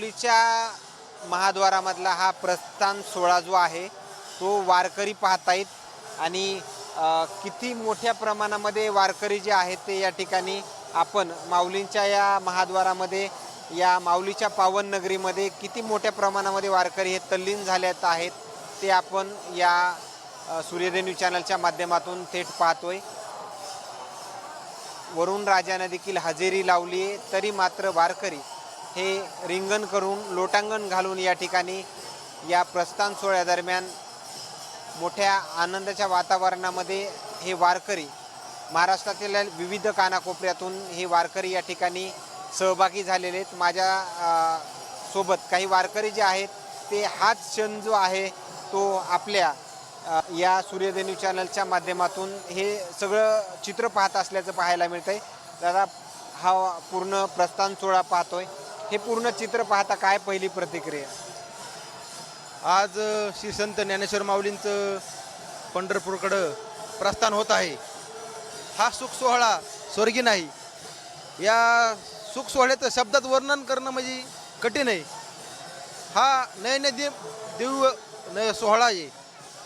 माऊलीच्या महाद्वारामधला हा प्रस्थान सोहळा जो आहे तो वारकरी पाहतायत आणि किती मोठ्या प्रमाणामध्ये वारकरी जे आहेत ते या ठिकाणी आपण माऊलींच्या या महाद्वारामध्ये या माऊलीच्या पावन नगरीमध्ये किती मोठ्या प्रमाणामध्ये वारकरी हे तल्लीन झाल्यात आहेत ते आपण या अ, सूर्यदेव चॅनलच्या माध्यमातून थेट पाहतोय. वरुण राजानं देखील हजेरी लावली आहे तरी मात्र वारकरी हे रिंगण करून लोटांगण घालून या ठिकाणी या प्रस्थान सोहळ्यादरम्यान मोठ्या आनंदाच्या वातावरणामध्ये हे वारकरी महाराष्ट्रातील विविध कानाकोपऱ्यातून हे वारकरी या ठिकाणी सहभागी झालेले आहेत. माझ्या सोबत काही वारकरी जे आहेत ते हाच क्षण जो आहे तो आपल्या या सूर्यदेनी चॅनलच्या माध्यमातून हे सगळं चित्र पाहत असल्याचं पाहायला मिळतंय. दादा हा पूर्ण प्रस्थान सोहळा पाहतोय. हे पूर्ण चित्र पाहता काय पहिली प्रतिक्रिया? आज श्री संत ज्ञानेश्वर माऊलींचं पंढरपूरकडं प्रस्थान होत आहे. हा सुख सोहळा स्वर्गी नाही. या सुख सोहळ्याचं शब्दात वर्णन करणं म्हणजे कठीण आहे. हा नयनदीप दिव्य न सोहळा आहे.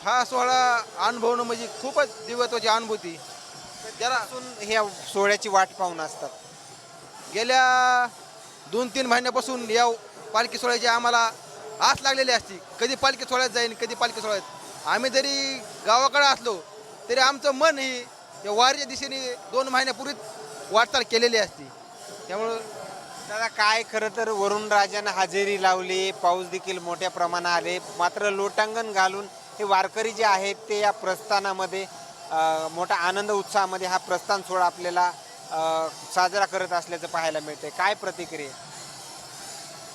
हा सोहळा अनुभवणं म्हणजे खूपच दिव्यत्वाची अनुभूती. ज्याला पासून ह्या सोहळ्याची वाट पाहून असतात. गेल्या दोन तीन महिन्यापासून या पालखी सोहळ्याची आम्हाला आस लागलेली असती. कधी पालखी सोहळ्यात जाईन कधी पालखी सोहळ्यात. आम्ही जरी गावाकडे असलो तरी आमचं मन ही या वारीच्या दिशेने दोन महिन्यापूर्वीच वाटचाल केलेली असती. त्यामुळं दादा काय खरं तर वरुण राजानं हजेरी लावली पाऊस देखील मोठ्या प्रमाणात आले. मात्र लोटांगण घालून हे वारकरी जे आहेत ते या प्रस्थानामध्ये अ, मोठा आनंद उत्साहामध्ये हा प्रस्थान सोहळा आपल्याला साजरा करत असल्याचं पाहायला मिळते काय प्रतिक्रिया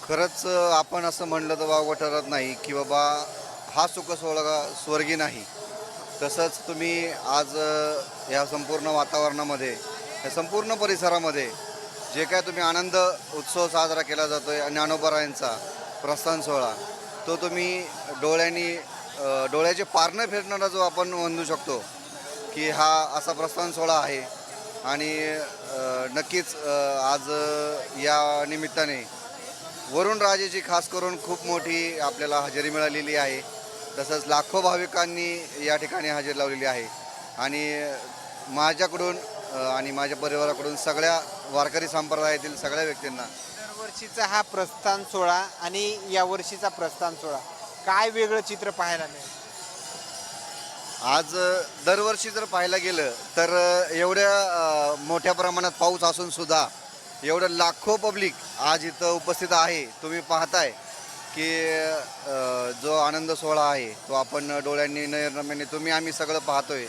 खरंच आपण असं म्हणलं तर बा ठरत नाही की बाबा हा सुख सोहळा स्वर्गी नाही. तसंच तुम्ही आज या संपूर्ण वातावरणामध्ये या संपूर्ण परिसरामध्ये जे काय तुम्ही आनंद उत्सव साजरा केला जातो आहे ज्ञानोबरायांचा प्रस्थान सोहळा तो तुम्ही डोळ्यांनी डोळ्याचे पारणं फेरणारा जो आपण म्हणू शकतो की हा असा प्रस्थान सोहळा आहे. आणि नक्कीच आज या निमित्ताने वरुण राजेची खास करून खूप मोठी आपल्याला हजेरी मिळालेली आहे. तसंच लाखो भाविकांनी या ठिकाणी हजेरी लावलेली आहे. आणि माझ्याकडून आणि माझ्या परिवाराकडून सगळ्या वारकरी संप्रदायातील सगळ्या व्यक्तींना दरवर्षीचा हा प्रस्थान सोहळा आणि यावर्षीचा प्रस्थान सोहळा. काय वेगळं चित्र पाहायला मिळेल? आज दरवर्षी जर पाहायला गेलं तर एवढ्या मोठ्या प्रमाणात पाऊस असून सुद्धा एवढं लाखो पब्लिक आज इथं उपस्थित आहे. तुम्ही पाहताय की जो आनंद सोहळा आहे तो आपण डोळ्यांनी नयनरम्याने तुम्ही आम्ही सगळं पाहतोय.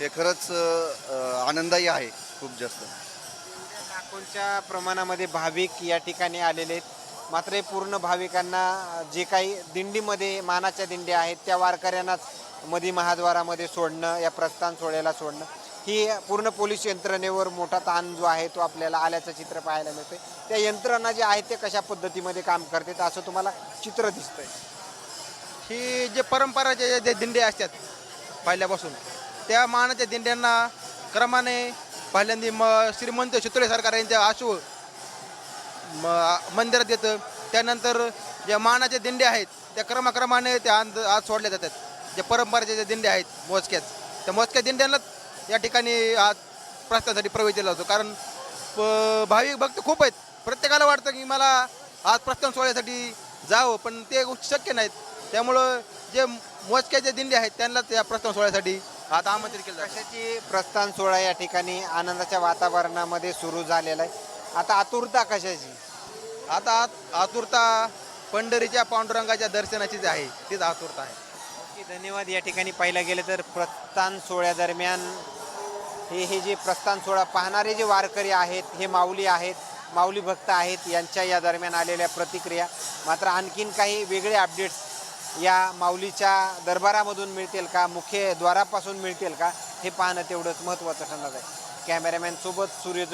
हे खरंच आनंदही आहे खूप जास्त. लाखोंच्या प्रमाणामध्ये भाविक या ठिकाणी आलेले आहेत. मात्र हे पूर्ण भाविकांना जे काही दिंडीमध्ये मानाच्या दिंड्या आहेत त्या वारकऱ्यांनाच मधी महाद्वारामध्ये सोडणं या प्रस्थान सोहळ्याला सोडणं ही पूर्ण पोलीस यंत्रणेवर मोठा ताण जो आहे तो आपल्याला आल्याचं चित्र पाहायला मिळते त्या यंत्रणा जे आहेत ते कशा पद्धतीमध्ये काम करतात असं तुम्हाला चित्र दिसतंय? ही जे परंपराचे जे दिंडे असतात पहिल्यापासून त्या मानाच्या दिंड्यांना क्रमाने पहिल्यांदा म श्रीमंत शितोळे सरकार यांच्या आशू म मंदिरात येतं. त्यानंतर ज्या मानाचे दिंडे आहेत त्या क्रमाक्रमाने त्या आज आज सोडल्या जातात. ज्या परंपरेचे जे दिंडे आहेत मोजक्याच. त्या मोजक्या दिंड्यांनाच या ठिकाणी आज प्रस्थानासाठी प्रवेश दिला जातो. कारण प- भाविक भक्त खूप आहेत. प्रत्येकाला वाटतं की मला आज प्रस्थान सोहळ्यासाठी जावं पण ते शक्य नाहीत. त्यामुळं जे मोजक्या जे दिंडे आहेत त्यांनाच या प्रस्थान सोहळ्यासाठी आता आमंत्रित केलं कशाची प्रस्थान सोहळा या ठिकाणी आनंदाच्या वातावरणामध्ये सुरू झालेला आहे? आता आतुरता कशाची? आता आत- आतुरता पंढरीच्या पांडुरंगाच्या दर्शनाचीच आहे. तीच आतुरता आहे. की धन्यवाद. या ठिकाणी पाहिलं गेलं तर प्रस्थान सोहळ्यादरम्यान हे हे जे प्रस्थान सोहळा पाहणारे जे वारकरी आहेत हे माऊली आहेत माऊली भक्त आहेत यांच्या या दरम्यान आलेल्या प्रतिक्रिया. मात्र आणखीन काही वेगळे अपडेट्स या माऊलीच्या दरबारामधून मिळतील का? मुख्य द्वारापासून मिळतील का? हे पाहणं तेवढंच महत्त्वाचं ठरणार आहे. कॅमेरामॅनसोबत सूर्य